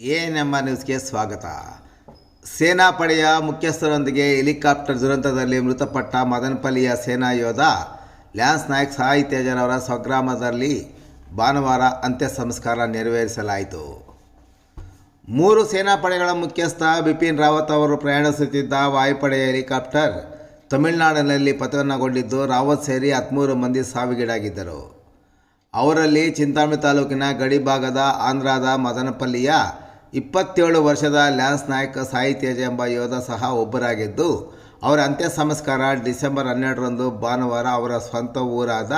A R ನ್ಯೂಸ್ಗೆ ಸ್ವಾಗತ. ಸೇನಾಪಡೆಯ ಮುಖ್ಯಸ್ಥರೊಂದಿಗೆ ಹೆಲಿಕಾಪ್ಟರ್ ದುರಂತದಲ್ಲಿ ಮೃತಪಟ್ಟ ಮದನಪಲ್ಲಿಯ ಸೇನಾ ಯೋಧ ಲ್ಯಾನ್ಸ್ ನಾಯಕ್ ಸಾಯಿ ತೇಜರವರ ಸ್ವಗ್ರಾಮದಲ್ಲಿ ಭಾನುವಾರ ಅಂತ್ಯ ಸಂಸ್ಕಾರ ನೆರವೇರಿಸಲಾಯಿತು. ಮೂರು ಸೇನಾಪಡೆಗಳ ಮುಖ್ಯಸ್ಥ ಬಿಪಿನ್ ರಾವತ್ ಅವರು ಪ್ರಯಾಣಿಸುತ್ತಿದ್ದ ವಾಯುಪಡೆಯ ಹೆಲಿಕಾಪ್ಟರ್ ತಮಿಳುನಾಡಿನಲ್ಲಿ ಪತನಗೊಂಡಿದ್ದು, ರಾವತ್ ಸೇರಿ ಹದಿಮೂರು ಮಂದಿ ಸಾವಿಗೀಡಾಗಿದ್ದರು. ಅವರಲ್ಲಿ ಚಿಂತಾಮಣಿ ತಾಲೂಕಿನ ಗಡಿಭಾಗದ ಆಂಧ್ರದ ಮದನಪಲ್ಲಿಯ ಇಪ್ಪತ್ತೇಳು ವರ್ಷದ ಲ್ಯಾನ್ಸ್ ನಾಯಕ ಸಾಯಿ ತೇಜ ಎಂಬ ಯೋಧ ಸಹ ಒಬ್ಬರಾಗಿದ್ದು, ಅವರ ಅಂತ್ಯ ಸಂಸ್ಕಾರ ಡಿಸೆಂಬರ್ ಹನ್ನೆರಡರಂದು ಭಾನುವಾರ ಅವರ ಸ್ವಂತ ಊರಾದ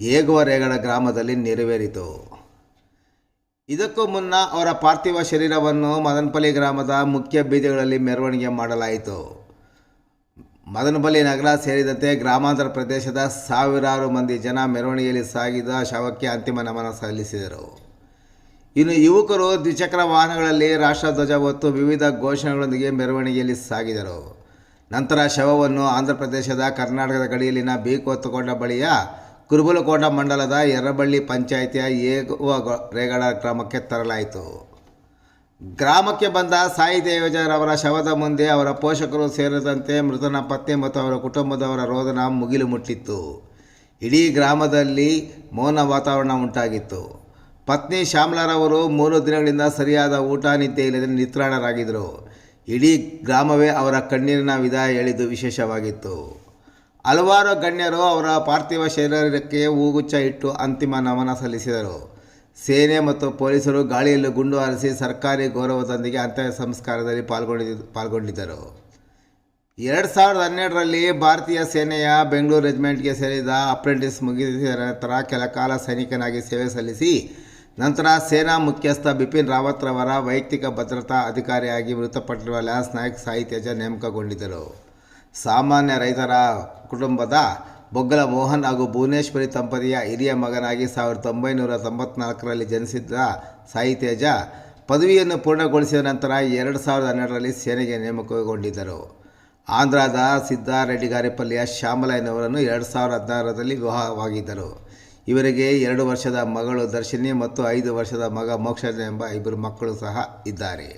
ಏಗುವರೇಗಳ ಗ್ರಾಮದಲ್ಲಿ ನೆರವೇರಿತು. ಇದಕ್ಕೂ ಮುನ್ನ ಅವರ ಪಾರ್ಥಿವ ಶರೀರವನ್ನು ಮದನಪಲ್ಲಿ ಗ್ರಾಮದ ಮುಖ್ಯ ಬೀದಿಗಳಲ್ಲಿ ಮೆರವಣಿಗೆ ಮಾಡಲಾಯಿತು. ಮದನಪಲ್ಲಿ ನಗರ ಸೇರಿದಂತೆ ಗ್ರಾಮಾಂತರ ಪ್ರದೇಶದ ಸಾವಿರಾರು ಮಂದಿ ಜನ ಮೆರವಣಿಗೆಯಲ್ಲಿ ಸಾಗಿದ ಶವಕ್ಕೆ ಅಂತಿಮ ನಮನ ಸಲ್ಲಿಸಿದರು. ಇನ್ನು ಯುವಕರು ದ್ವಿಚಕ್ರ ವಾಹನಗಳಲ್ಲಿ ರಾಷ್ಟ್ರಧ್ವಜ ಹೊತ್ತು ವಿವಿಧ ಘೋಷಣೆಗಳೊಂದಿಗೆ ಮೆರವಣಿಗೆಯಲ್ಲಿ ಸಾಗಿದರು. ನಂತರ ಶವವನ್ನು ಆಂಧ್ರ ಪ್ರದೇಶದ ಕರ್ನಾಟಕದ ಗಡಿಯಲ್ಲಿನ ಬೀಕೊತ್ತುಕೊಂಡ ಬಳಿಯ ಕುರುಬಲಕೋಟ ಮಂಡಲದ ಯರ್ರಬಳ್ಳಿ ಪಂಚಾಯಿತಿಯ ಏಗುವ ರೇಗಡ ಗ್ರಾಮಕ್ಕೆ ತರಲಾಯಿತು. ಗ್ರಾಮಕ್ಕೆ ಬಂದ ಸಾಯಿ ದೇವಜರವರ ಶವದ ಮುಂದೆ ಅವರ ಪೋಷಕರು ಸೇರಿದಂತೆ ಮೃತನ ಪತ್ನಿ ಮತ್ತು ಅವರ ಕುಟುಂಬದವರ ರೋದನ ಮುಗಿಲು ಮುಟ್ಟಿತ್ತು. ಇಡೀ ಗ್ರಾಮದಲ್ಲಿ ಮೌನ ವಾತಾವರಣ ಉಂಟಾಗಿತ್ತು. ಪತ್ನಿ ಶ್ಯಾಮಲಾರವರು ಮೂರು ದಿನಗಳಿಂದ ಸರಿಯಾದ ಊಟ ನಿದ್ದೆ ಇಲ್ಲದೆ ನಿತ್ರಾಣರಾಗಿದ್ದರು. ಇಡೀ ಗ್ರಾಮವೇ ಅವರ ಕಣ್ಣೀರಿನ ವಿದಾಯ ಹೇಳಿದ್ದು ವಿಶೇಷವಾಗಿತ್ತು. ಹಲವಾರು ಗಣ್ಯರು ಅವರ ಪಾರ್ಥಿವ ಶರೀರಕ್ಕೆ ಹೂಗುಚ್ಛ ಇಟ್ಟು ಅಂತಿಮ ನಮನ ಸಲ್ಲಿಸಿದರು. ಸೇನೆ ಮತ್ತು ಪೊಲೀಸರು ಗಾಳಿಯಲ್ಲಿ ಗುಂಡು ಹಾರಿಸಿ ಸರ್ಕಾರಿ ಗೌರವದೊಂದಿಗೆ ಅಂತ್ಯ ಸಂಸ್ಕಾರದಲ್ಲಿ ಪಾಲ್ಗೊಂಡಿದ್ದ ಪಾಲ್ಗೊಂಡಿದ್ದರು. ಎರಡು ಸಾವಿರದ ಹನ್ನೆರಡರಲ್ಲಿ ಭಾರತೀಯ ಸೇನೆಯ ಬೆಂಗಳೂರು ರೆಜಿಮೆಂಟ್ಗೆ ಸೇರಿದ ಅಪ್ರೆಂಟಿಸ್ ಮುಗಿದ ನಂತರ ಕೆಲ ಕಾಲ ಸೈನಿಕನಾಗಿ ಸೇವೆ ಸಲ್ಲಿಸಿ ನಂತರ ಸೇನಾ ಮುಖ್ಯಸ್ಥ ಬಿಪಿನ್ ರಾವತ್ ರವರ ವೈಯಕ್ತಿಕ ಭದ್ರತಾ ಅಧಿಕಾರಿಯಾಗಿ ಮೃತಪಟ್ಟಿರುವ ಲ್ಯಾನ್ಸ್ ನಾಯಕ್ ಸಾಯಿ ತೇಜ ನೇಮಕಗೊಂಡಿದ್ದರು. ಸಾಮಾನ್ಯ ರೈತರ ಕುಟುಂಬದ ಬೊಗ್ಗಲ ಮೋಹನ್ ಹಾಗೂ ಭುವನೇಶ್ವರಿ ದಂಪತಿಯ ಹಿರಿಯ ಮಗನಾಗಿ ಸಾವಿರದ ಒಂಬೈನೂರ ತೊಂಬತ್ನಾಲ್ಕರಲ್ಲಿ ಜನಿಸಿದ್ದ ಸಾಯಿ ತೇಜ ಪದವಿಯನ್ನು ಪೂರ್ಣಗೊಳಿಸಿದ ನಂತರ ಎರಡು ಸಾವಿರದ ಹನ್ನೆರಡರಲ್ಲಿ ಸೇನೆಗೆ ನೇಮಕಗೊಂಡಿದ್ದರು. ಆಂಧ್ರದ ಸಿದ್ದಾರೆಡ್ಡಿಗಾರಿಪಲ್ಲಿಯ ಶ್ಯಾಮಲಯ್ಯನವರನ್ನು ಎರಡು ಸಾವಿರದ ಹದಿನಾರರಲ್ಲಿ ವಿವಾಹವಾಗಿದ್ದರು. ಇವರಿಗೆ ಎರಡು ವರ್ಷದ ಮಗಳು ದರ್ಶಿನಿ ಮತ್ತು ಐದು ವರ್ಷದ ಮಗ ಮೋಕ್ಷ ಎಂಬ ಇಬ್ಬರು ಮಕ್ಕಳು ಸಹ ಇದ್ದಾರೆ.